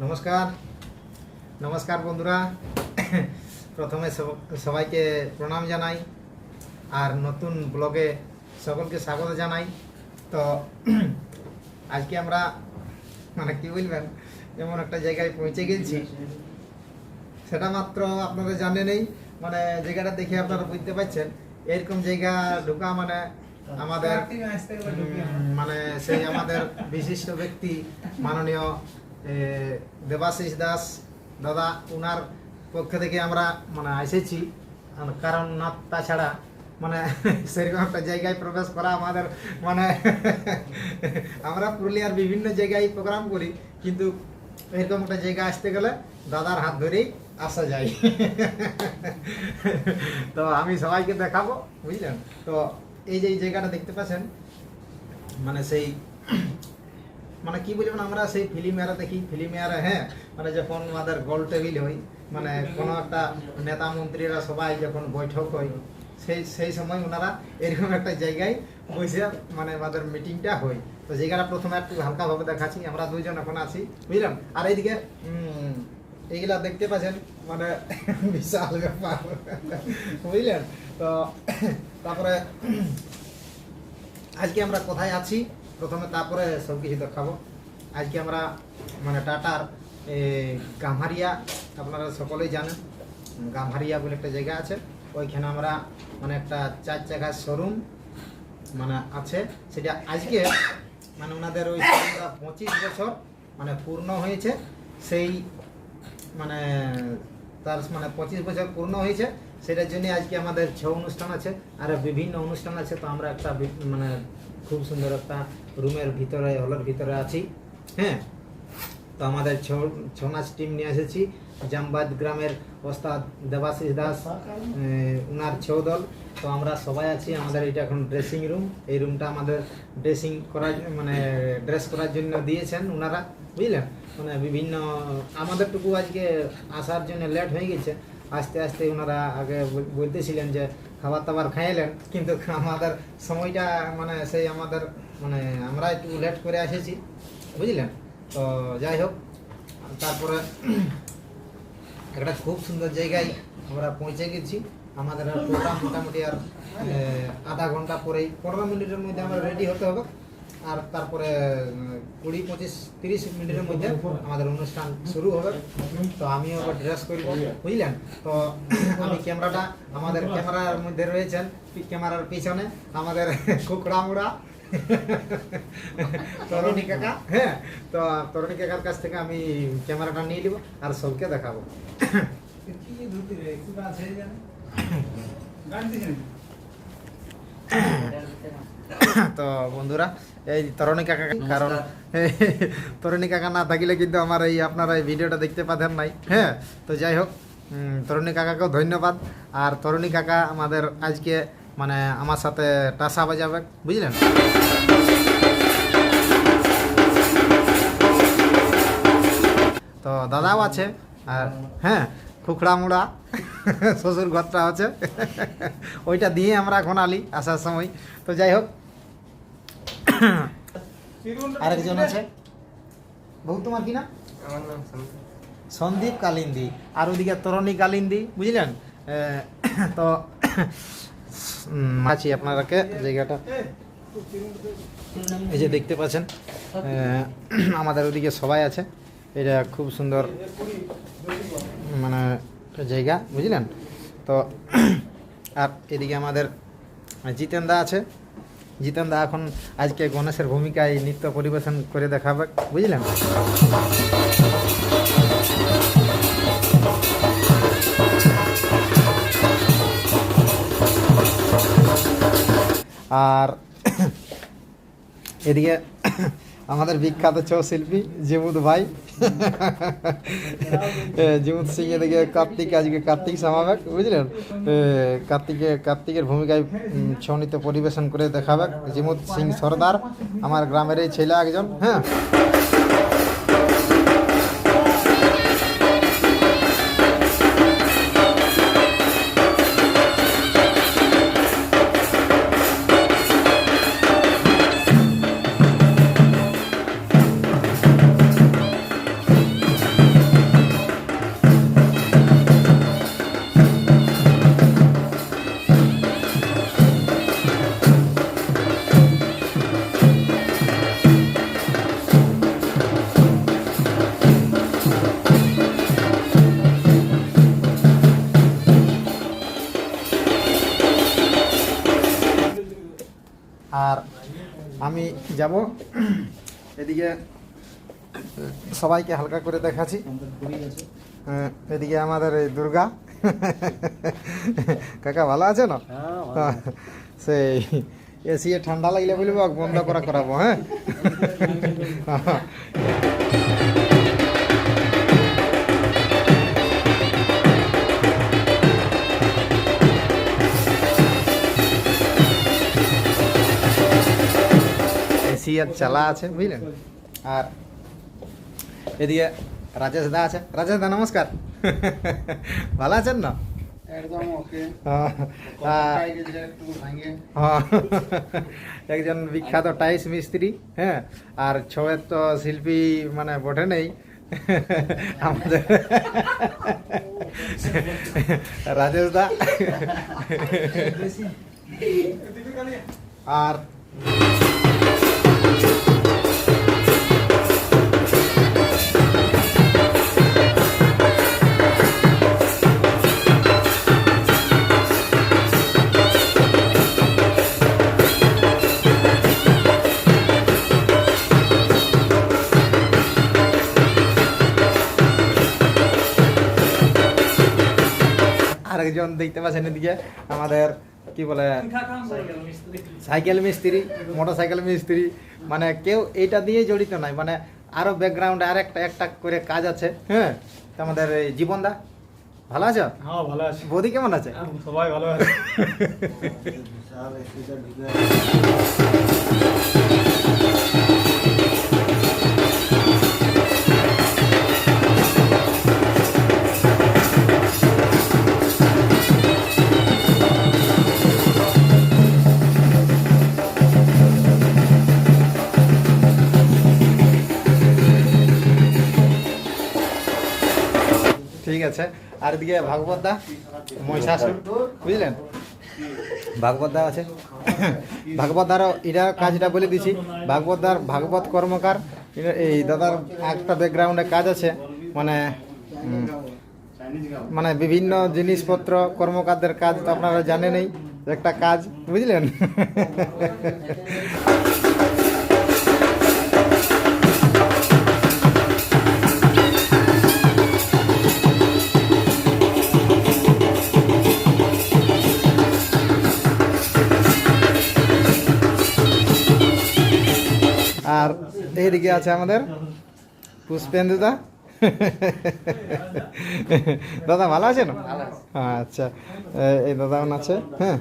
নমস্কার। নমস্কার বন্ধুরা। প্রথমে সব- সবাইকে প্রণাম জানাই। আর নতুন ব্লগে সকলকে স্বাগত জানাই। তো আজকে আমরা মানে কি বলবেন এমন একটা জায়গায় পৌঁছে গেছি। সেটা মাত্র আপনারা জানেনই মানে জায়গাটা দেখে আপনারা বুঝতে পারছেন। এরকম জায়গা ঢোকা মানে আমাদের মানে সেই আমাদের বিশিষ্ট ব্যক্তি মাননীয় দেবাশিস দাস দাদা, উনার পক্ষ থেকে আমরা মানে এসেছি। কারণ না তাছাড়া মানে সেরকম একটা জায়গায় প্রবেশ করা আমাদের মানে আমরা পুরুলিয়ার বিভিন্ন জায়গায় প্রোগ্রাম করি, কিন্তু এরকম একটা জায়গা আসতে গেলে দাদার হাত ধরেই আসা যায়। তো আমি সবাইকে দেখাবো, বুঝলেন? তো এই যে জায়গাটা দেখতে পাচ্ছেন মানে সেই মানে কি বলবেন আমরা সেই ফিল্ম এরা দেখি ফিল্ম এরা হ্যাঁ মানে যখন আমাদের গোল টেবিল হয় মানে কোনো একটা নেতা মন্ত্রীরা সবাই যখন বৈঠক হয়, সেই সেই সময় ওনারা এরকম একটা জায়গায় বসে মানে আমাদের মিটিংটা হয়। তো জায়গাটা প্রথমে একটু হালকাভাবে দেখাচ্ছি, আমরা দুইজন এখন আছি বুঝলাম আর এইদিকে এইগুলা দেখতে পাচ্ছেন মানে বিশাল ব্যাপার, বুঝলেন? তো, তারপরে, আজকে আমরা কোথায় আছি? প্রথমে তারপরে সব কিছু দেখাবো। আজকে আমরা মানে টাটার গাম্হারিয়া, আপনারা সকলেই জানেন, গাম্হারিয়া বলে একটা জায়গা আছে। ওইখানে আমরা মানে একটা চার চাকার শোরুম মানে আছে। সেটা আজকে মানে ওনাদের ওই পঁচিশ বছর মানে পূর্ণ হয়েছে। সেই মানে তার মানে পঁচিশ বছর পূর্ণ হয়েছে। সেটার জন্য আজকে আমাদের ছৌ অনুষ্ঠান আছে। আর বিভিন্ন অনুষ্ঠান আছে। তো আমরা একটা মানে খুব সুন্দর একটা রুমের ভিতরে, হলের ভিতরে আছি হ্যাঁ? তো আমাদের ছৌ নাচ টিম নিয়ে এসেছি। জামবাদ গ্রামের ওস্তাদ দেবাশিস দাস উনার ছৌ দল তো আমরা সবাই আছি, আমাদের এটা এখন ড্রেসিং রুম এই রুমটা আমাদের ড্রেসিং করার মানে ড্রেস করার জন্য দিয়েছেন ওনারা বুঝলেন? মানে বিভিন্ন, আমাদেরটুকু আজকে আসার জন্য লেট হয়ে গেছে। আস্তে আস্তে ওনারা আগে বলতেছিলেন যে খাবার দাবার খাইলেন, কিন্তু আমাদের সময়টা মানে সেই আমাদের মানে আমরা একটু লেট করে এসেছি বুঝলেন তো যাই হোক, তারপরে একটা খুব সুন্দর জায়গায় আমরা পৌঁছে গেছি। আমাদের আর প্রোগ্রাম মোটামুটি আর আধা ঘণ্টা পরেই, পনেরো মিনিটের মধ্যে আমরা রেডি হতে হবে। আর তারপরে কুড়ি, পঁচিশ, তিরিশ মিনিটের মধ্যে আমাদের অনুষ্ঠান শুরু হবে। তো আমিও আবার ড্রেস করব বুঝলেন তো আমি ক্যামেরাটা, আমাদের ক্যামেরার মধ্যে রয়েছেন, ক্যামেরার পিছনে আমাদের কুকড়া মুড়া তরুণী কাকা? হ্যাঁ তো তরুণী কাকার কাছ থেকে আমি ক্যামেরাটা নিয়ে নিব আর সবকে দেখাবো। তো বন্ধুরা এই তরণী কাকা কারণ তরুণী কাকা না থাকিলে কিন্তু আমার এই আপনারা এই ভিডিওটা দেখতে পাতেন নাই। হ্যাঁ তো যাই হোক তরুণী কাকাকেও ধন্যবাদ। আর তরুণী কাকা আমাদের আজকে মানে আমার সাথে টাসা বাজাবে বুঝলেন? তো দাদাও আছে আর হ্যাঁ খুখড়া মুড়া শ্বশুর ঘরটা আছে ওইটা দিয়ে আমরা এখন আলি আসার সময়। তো যাই হোক আরেকজন আছে। বউ তোমার কি না সন্দীপ। কালিন্দি আর ওদিকে তরণী কালিন্দি বুঝলেন? তো আছি আপনারাকে, জায়গাটা। এই যে দেখতে পাচ্ছেন আমাদের ওদিকে সবাই আছে। এটা খুব সুন্দর মানে জায়গা, বুঝলেন? তো, আর এদিকে আমাদের জিতেন দা আছে। জিতেন দা এখন আজকে গণেশের ভূমিকায় নৃত্য পরিবেশন করে দেখাবে, বুঝলেন? আর এদিকে আমাদের বিখ্যাত ছৌ শিল্পী জিমুদ ভাই। জিমুদ সিং এদিকে কার্তিক, আজকে কার্তিক সামাবেক, বুঝলেন? কার্তিকে, কার্তিকের ভূমিকায় ছৌ নৃত্য পরিবেশন করে দেখাবেক। জিমুদ সিং সর্দার, আমার গ্রামেরই ছেলে একজন হ্যাঁ? যাব। এদিকে সবাইকে হালকা করে দেখাচ্ছি। হ্যাঁ, এদিকে আমাদের এই দুর্গা। কাকা ভালো আছে না হ্যাঁ, সেই এসি ঠান্ডা লাগলে বলব বন্ধ করা করাবো হ্যাঁ? আর চালা আছে বুঝলেন আর এদিকে রাজেশ দা আছে। রাজেশ দা নমস্কার। ভালো আছেন না? একজন বিখ্যাত টাইস মিস্ত্রি হ্যাঁ? আর ছবের তো শিল্পী মানে বটে নেই। আমাদের রাজেশ দা। আর আরেকজন দেখতে পাচ্ছেন এদিকে আমাদের কি বলে সাইকেল মিস্ত্রি মোটর সাইকেল মিস্ত্রি মানে কেউ এইটা দিয়ে জড়িত নাই মানে আরও ব্যাকগ্রাউন্ডে আর একটা একটা করে কাজ আছে হ্যাঁ? তো আমাদের এই জীবনদা ভালো আছো? হ্যাঁ ভালো আছি। বৌদি কেমন আছে? সবাই ভালো আছে। আছে আর এদিকে ভাগবত দা মহিষাসুর, বুঝলেন? ভাগবত দা আছে। ভাগবত দারও এটা কাজটা বলে দিছি। ভাগবত দার ভাগবত কর্মকার। এই দাদার একটা ব্যাকগ্রাউন্ডে কাজ আছে। মানে মানে বিভিন্ন জিনিসপত্র, কর্মকারদের কাজ তো আপনারা জানেনই। একটা কাজ, বুঝলেন? আর এইদিকে আছে আমাদের? পুষ্পেন্দুদা দাদা ভালো আছেন? আচ্ছা এই দাদা আছে? হ্যাঁ।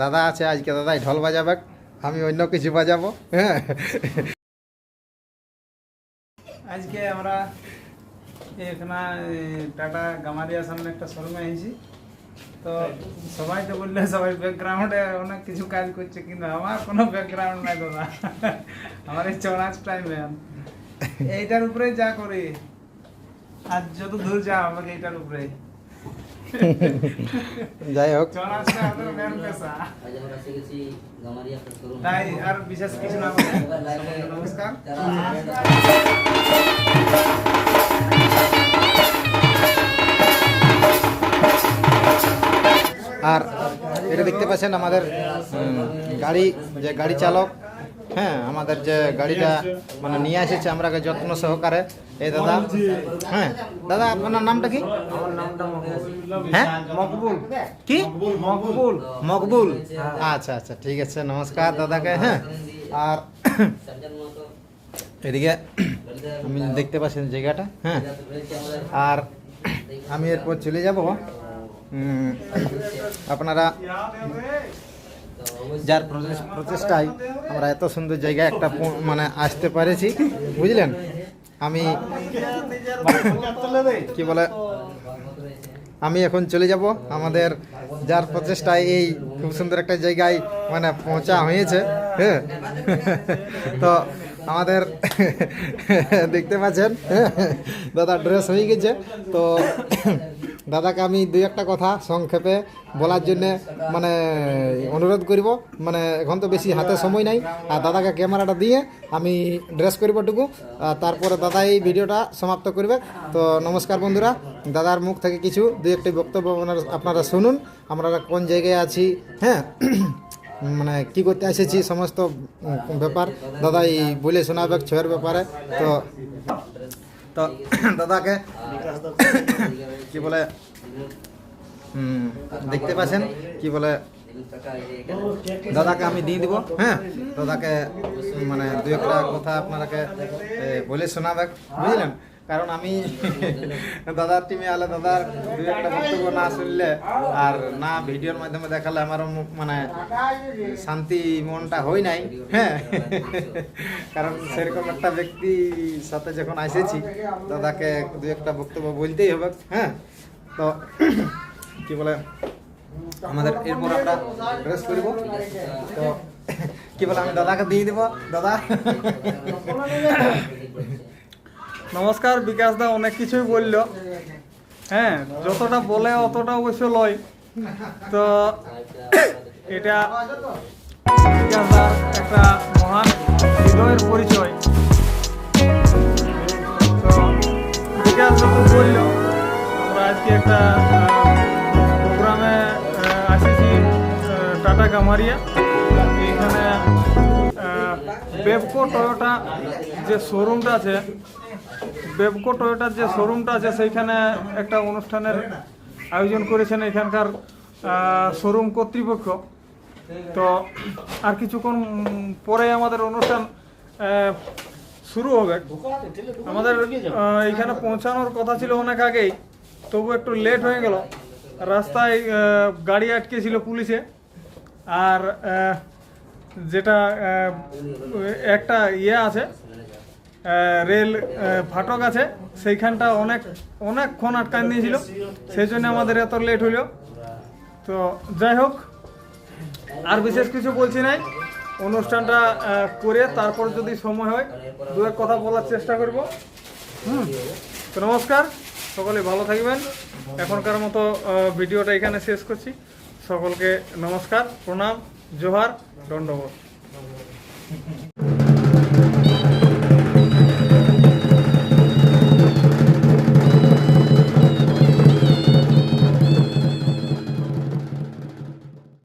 দাদা আছে, আজকে দাদাই ঢোল বাজাবে। আমি অন্য কিছু বাজাবো। হ্যাঁ। আজকে আমরা এখানে টাটা গামারিয়া সামনে একটা শোরুমে এসেছি তো সবাই তো বললে, সবাই ব্যাকগ্রাউন্ডে অনেক কিছু কাজ করছে, কিন্তু আমার কোনো ব্যাকগ্রাউন্ড নাই দাদা। আমার এই চৌনাচ টাইমে এইটার উপরে যা করি। আর যত দূর যা, আমাকে এইটার উপরে যাই হোক। আর বিশেষ কিছু না নমস্কার। আর এটা দেখতে পাচ্ছেন আমাদের গাড়ি যে গাড়ি চালক হ্যাঁ আমাদের যে গাড়িটা মানে নিয়ে এসেছে আমরা যত্ন সহকারে এই দাদা হ্যাঁ দাদা আপনার নামটা কি হ্যাঁ মকবুল। কি? মকবুল মকবুল। আচ্ছা আচ্ছা ঠিক আছে নমস্কার দাদাকে হ্যাঁ। আর সজ্জন মতো এদিকে আমি দেখতে পাচ্ছেন জায়গাটা হ্যাঁ। রয়েছে আমাদের আর আমি এরপর চলে যাব। উম, আপনারা তো অবশ্যই যার প্রচেষ- প্রচেষ্টায় আমরা এত সুন্দর জায়গায় একটা পো- মানে আসতে পেরেছি বুঝলেন? আমি কি বলে? আমি এখন চলে যাব। আমাদের যার প্রচেষ্টায় এই খুব সুন্দর একটা জায়গায় মানে পৌঁছা হয়েছে হ্যাঁ? তো আমাদের দেখতে পাচ্ছেন, দাদা ড্রেস হয়ে গেছে। তো দাদাকে আমি দুই একটা কথা সংক্ষেপে বলার জন্য মানে অনুরোধ করব মানে এখন তো বেশি হাতে সময় নাই। আর দাদাকে ক্যামেরাটা দিয়ে আমি ড্রেস করবটুকু তারপরে দাদা এই ভিডিওটা সমাপ্ত করবে। তো নমস্কার বন্ধুরা, দাদার মুখ থেকে কিছু দুই একটি বক্তব্য আপনারা শুনুন। আমরা কোন জায়গায় আছি হ্যাঁ? মানে কি করতে এসেছি, সমস্ত ব্যাপার। দাদাই বলে শোনাবে, ছয়ের ব্যাপারে। তো তো, দাদাকে, কি বলে দেখতে পাচ্ছেন? কি বলে, দাদাকে আমি দিয়ে দিব হ্যাঁ? দাদাকে মানে দু একটা কথা আপনাকে বলে শোনাবে। বুঝলেন? কারণ আমি দাদার টিমে আলে দাদার দু একটা বক্তব্য না শুনলে আর না ভিডিওর মাধ্যমে দেখালে আমারও মানে শান্তি মনটা হয় নাই হ্যাঁ। কারণ সেরকম একটা ব্যক্তি সাথে যখন এসেছি দাদাকে দু একটা বক্তব্য বলতেই হবে হ্যাঁ। তো কি বলে, আমাদের এরপর আমরা ড্রেস করব তো কি বলে, আমি দাদাকে দিয়ে দেবো, দাদা? নমস্কার, বিকাশ দা অনেক কিছুই বলল। হ্যাঁ যতটা বলে অতটা অবশ্য লয়। তো এটা বিকাশ দার একটা মহান হৃদয়ের পরিচয়। তো বিকাশ যত বলল, আমরা আজকে একটা প্রোগ্রামে আসেছি টাটা কামারিয়া এইখানে বেবকো টয়োটা যে শোরুমটা আছে বেবকো টয়োটার যে শোরুমটা আছে, সেইখানে একটা অনুষ্ঠানের আয়োজন করেছেন এখানকার শোরুম কর্তৃপক্ষ। তো আর কিছুক্ষণ পরে আমাদের অনুষ্ঠান শুরু হবে। আমাদের এখানে পৌঁছানোর কথা ছিল অনেক আগেই, তবু একটু লেট হয়ে গেল। রাস্তায় গাড়ি আটকে ছিল পুলিশে। আর যেটা একটা ইয়ে আছে রেল ফাটক আছে। সেইখানটা অনেক অনেকক্ষণ আটকান দিয়েছিল সেই জন্য আমাদের এত লেট হইল। তো যাই হোক, আর বিশেষ কিছু বলছি নাই। অনুষ্ঠানটা করে তারপর যদি সময় হয়, দু এক কথা বলার চেষ্টা করব। হুম। তো নমস্কার। সকলে ভালো থাকবেন। এখনকার মতো ভিডিওটা এখানে শেষ করছি। সকলকে নমস্কার, প্রণাম, জোহার, দণ্ডবোধ।